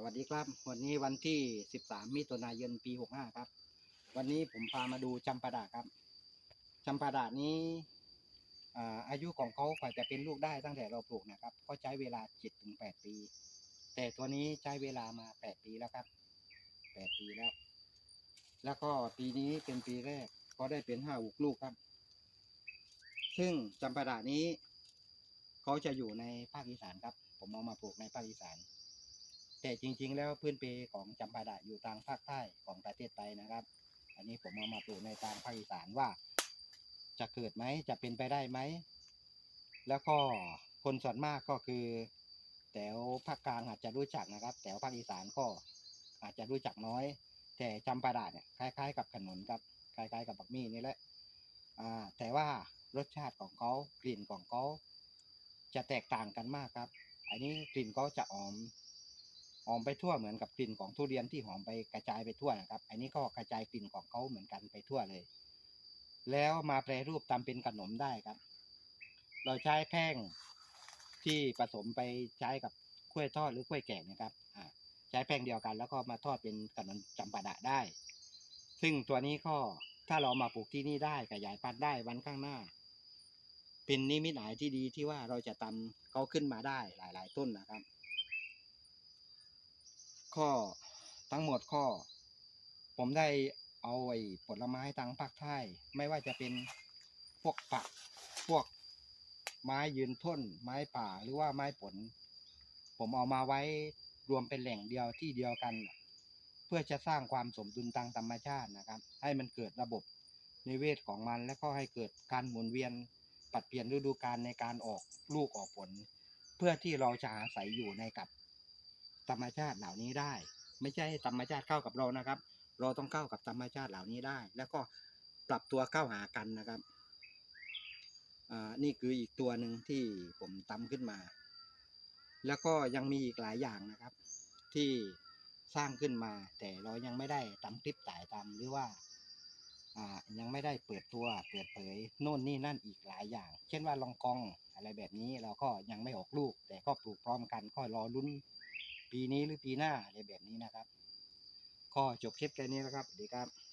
สวัสดีครับ วันนี้วันที่ 13 มิถุนายนปี 65 ครับ วันนี้ผมพามาดูจำปาดาครับจำปาดานี้อาอายุของเขากว่าจะเป็นลูกได้ตั้งแต่เราปลูกนะครับ ก็ใช้เวลา 7-8 ปี แต่ตัวนี้ใช้เวลามา 8 ปีแล้วครับ 8 ปีแล้ว แล้วก็ปีนี้เป็นปีแรกก็ได้เป็น5อุกลูกครับ ซึ่งจำปาดานี้ เขาจะอยู่ในภาคอีสานครับ ผมเอามาปลูกในภาคอีสาน แต่จริง ๆ แล้วพื้นเพของจำปาดะอยู่ทางภาคใต้ของประเทศไทยนะครับ อันนี้ผมเอามาปลูกในทางภาคอีสานว่า จะเกิดไหมจะเป็นไปได้ไหม แล้วก็คนส่วนมากก็คือแถวภาคกลางอาจจะรู้จักนะครับแถวภาคอีสานก็อาจจะรู้จักน้อย แต่จำปาดะเนี่ยคล้าย ๆ กับขนุนครับคล้าย ๆ กับบักมี่นี่แหละอ่าแต่ว่ารสชาติของเขากลิ่นของเขาจะแตกต่างกันมากครับ อันนี้กลิ่นเขาจะหอม หอมไปทั่วเหมือนกับกลิ่นของทุเรียนที่หอมไปกระจายไปทั่วนะครับ อันนี้ก็กระจายกลิ่นของเขาเหมือนกันไปทั่วเลย แล้วมาแปรรูปทำเป็นขนมได้ครับ เราใช้แป้งที่ผสมไปใช้กับกล้วยทอดหรือกล้วยแกงนะครับอ่าใช้แป้งเดียวกัน แล้วก็มาทอดเป็นขนมจำปาดะได้ ซึ่งตัวนี้ก็ถ้าเรามาปลูกที่นี่ได้ขยายพันธุ์ได้วันข้างหน้า เป็นนิมิตหมายที่ดีที่ว่าเราจะทำเขาขึ้นมาได้หลาย ๆ ต้นนะครับ ข้อทั้งหมดข้อ ผมได้เอาไอ้ผลไม้ทางภาคใต้ไม่ว่าจะเป็นพวกฝักพวกไม้ยืนต้น ไม้ป่าหรือว่าไม้ผล ผมเอามาไว้รวมเป็นแหล่งเดียวที่เดียวกัน เพื่อจะสร้างความสมดุลทางธรรมชาตินะครับ ให้มันเกิดระบบนิเวศของมันแล้วก็ให้เกิดการหมุนเวียนปรับเปลี่ยนฤดูกาลในการออกลูกออกผล เพื่อที่เราจะอาศัยอยู่ในกับ ธรรมชาติเหล่านี้ได้ ไม่ใช่ให้ธรรมชาติเข้ากับเรานะครับ เราต้องเข้ากับธรรมชาติเหล่านี้ได้ แล้วก็ปรับตัวเข้าหากันนะครับอ่านี่คืออีกตัวหนึ่งที่ผมทำขึ้นมา แล้วก็ยังมีอีกหลายอย่างนะครับ ที่สร้างขึ้นมา แต่เรายังไม่ได้ทำคลิปถ่ายทำหรือว่าอ่ายังไม่ได้เปิดตัวเปิดเผยโน่นนี่นั่นอีกหลายอย่าง เช่นว่าลองกองอะไรแบบนี้เราก็ยังไม่ออกลูก แต่ก็ปลูกพร้อมกันก็รอลุ้น ปีนี้หรือปีหน้าอะไรแบบนี้นะครับ ก็จบคลิปแค่นี้แล้วครับสวัสดีครับ